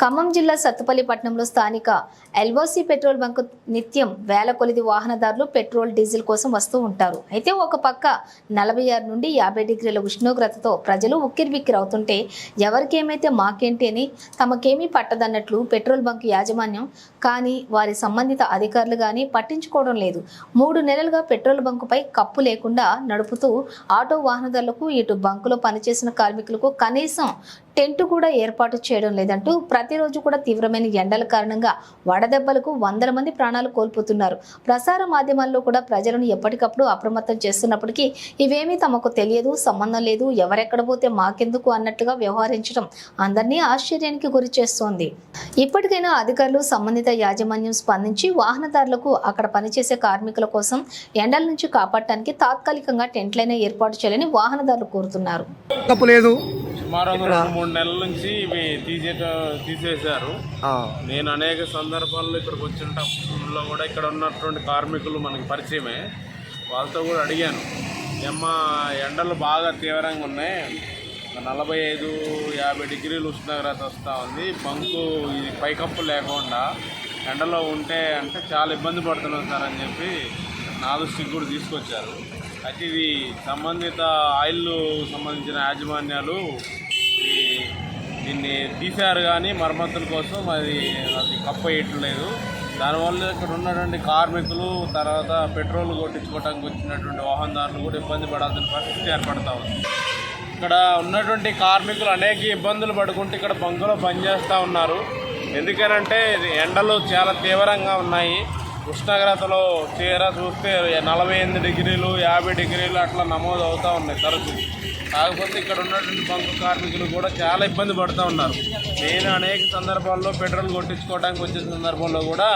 ఖమ్మం జిల్లా సత్తుపల్లి పట్టణంలో స్థానిక ఎల్ఓసి పెట్రోల్ బంక్ నిత్యం వేల కొలిది వాహనదారులు పెట్రోల్ డీజిల్ కోసం వస్తూ ఉంటారు. అయితే ఒక పక్క నలభై ఆరు నుండి యాభై డిగ్రీల ఉష్ణోగ్రతతో ప్రజలు ఉక్కిరిబిక్కిరి అవుతుంటే ఎవరికేమైతే మాకేంటి అని తమకేమీ పట్టదన్నట్లు పెట్రోల్ బంక్ యాజమాన్యం కానీ వారి సంబంధిత అధికారులు కానీ పట్టించుకోవడం లేదు. మూడు నెలలుగా పెట్రోల్ బంకుపై కప్పు లేకుండా నడుపుతూ ఆటో వాహనదారులకు ఇటు బంకులో పనిచేసిన కార్మికులకు కనీసం టెంట్ కూడా ఏర్పాటు చేయడం లేదంటూ ప్రతిరోజు కూడా తీవ్రమైన ఎండల కారణంగా వడదెబ్బలకు వందల మంది ప్రాణాలు కోల్పోతున్నారు. ప్రసార మాధ్యమాల్లో కూడా ప్రజలను ఎప్పటికప్పుడు అప్రమత్తం చేస్తున్నప్పటికీ ఇవేమీ తమకు తెలియదు సంబంధం లేదు ఎవరెక్కడ పోతే మాకెందుకు అన్నట్టుగా వ్యవహరించడం అందరినీ ఆశ్చర్యానికి గురి చేస్తోంది. ఇప్పటికైనా అధికారులు సంబంధిత యాజమాన్యం స్పందించి వాహనదారులకు అక్కడ పనిచేసే కార్మికుల కోసం ఎండల నుంచి కాపాడటానికి తాత్కాలికంగా టెంట్లైనా ఏర్పాటు చేయాలని వాహనదారులు కోరుతున్నారు. సుమారు మూడు నెలల నుంచి ఇవి తీసేట తీసేశారు. నేను అనేక సందర్భాల్లో ఇక్కడికి వచ్చినప్పుడు కూడా ఇక్కడ ఉన్నటువంటి కార్మికులు మనకి పరిచయమే. వాళ్ళతో కూడా అడిగాను. అమ్మ ఎండలు బాగా తీవ్రంగా ఉన్నాయి. నలభై ఐదు యాభై డిగ్రీలు ఉష్ణోగ్రత వస్తూ ఉంది. బంకు ఇది పైకప్పు లేకుండా ఎండలో ఉంటే అంటే చాలా ఇబ్బంది పడుతున్నాం సార్ అని చెప్పి నా దృష్టికి కూడా తీసుకొచ్చారు. అయితే ఇది సంబంధిత ఆయిల్ సంబంధించిన యాజమాన్యాలు దీన్ని తీశారు కానీ మరమ్మతుల కోసం అది అది కప్ప వేయట్లేదు దానివల్ల ఇక్కడ ఉన్నటువంటి కార్మికులు తర్వాత పెట్రోల్ కొట్టించుకోవడానికి వచ్చినటువంటి వాహనదారులు కూడా ఇబ్బంది పడాల్సిన పరిస్థితి ఏర్పడతా ఉంది. ఇక్కడ ఉన్నటువంటి కార్మికులు అనేక ఇబ్బందులు పడుకుంటూ ఇక్కడ బంకులో పనిచేస్తూ ఉన్నారు. ఎందుకనంటే ఇది ఎండలు చాలా తీవ్రంగా ఉన్నాయి. ఉష్ణోగ్రతలో తీరా చూస్తే నలభై ఎనిమిది డిగ్రీలు యాభై డిగ్రీలు అట్లా నమోదు అవుతూ ఉన్నాయి తరచు. కాకపోతే ఇక్కడ ఉన్నటువంటి బంకు కార్మికులు కూడా చాలా ఇబ్బంది పడుతూ ఉన్నారు. నేను అనేక సందర్భాల్లో పెట్రోల్ కొట్టించుకోవడానికి వచ్చే సందర్భంలో కూడా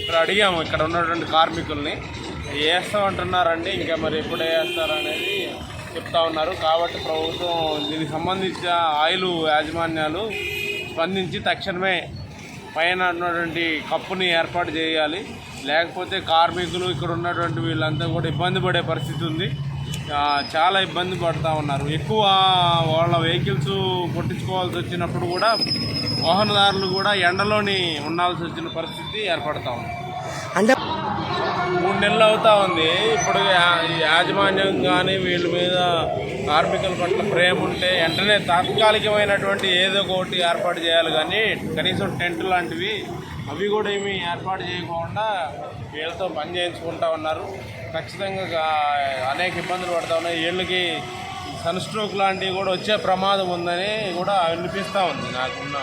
ఇక్కడ అడిగాము ఇక్కడ ఉన్నటువంటి కార్మికుల్ని. వేస్తామంటున్నారండి ఇంకా మరి ఎప్పుడు వేస్తారనేది చెప్తా ఉన్నారు. కాబట్టి ప్రభుత్వం దీనికి సంబంధించిన ఆయిల్ యాజమాన్యాలు స్పందించి తక్షణమే పైన ఉన్నటువంటి కప్పుని ఏర్పాటు చేయాలి. లేకపోతే కార్మికులు ఇక్కడ ఉన్నటువంటి వీళ్ళంతా కూడా ఇబ్బంది పడే పరిస్థితి ఉంది. చాలా ఇబ్బంది పడుతూ ఉన్నారు. ఎక్కువ వాళ్ళ వెహికల్స్ కొట్టించుకోవాల్సి వచ్చినప్పుడు కూడా వాహనదారులు కూడా ఎండలోని ఉండాల్సి వచ్చిన పరిస్థితి ఏర్పడతా ఉంది. మూడు నెలలు అవుతా ఉంది. ఇప్పుడు యాజమాన్యం కానీ వీళ్ళ మీద కార్మికుల పట్ల ప్రేమ ఉంటే వెంటనే తాత్కాలికమైనటువంటి ఏదో ఒకటి ఏర్పాటు చేయాలి కానీ కనీసం టెంట్ లాంటివి అవి కూడా ఏమీ ఏర్పాటు చేయకుండా వీళ్ళతో పని చేయించుకుంటా ఉన్నారు. ఖచ్చితంగా అనేక ఇబ్బందులు పడతా ఉన్నాయి. వీళ్ళకి సన్ స్ట్రోక్ లాంటివి కూడా వచ్చే ప్రమాదం ఉందని కూడా అనిపిస్తూ ఉంది నాకున్న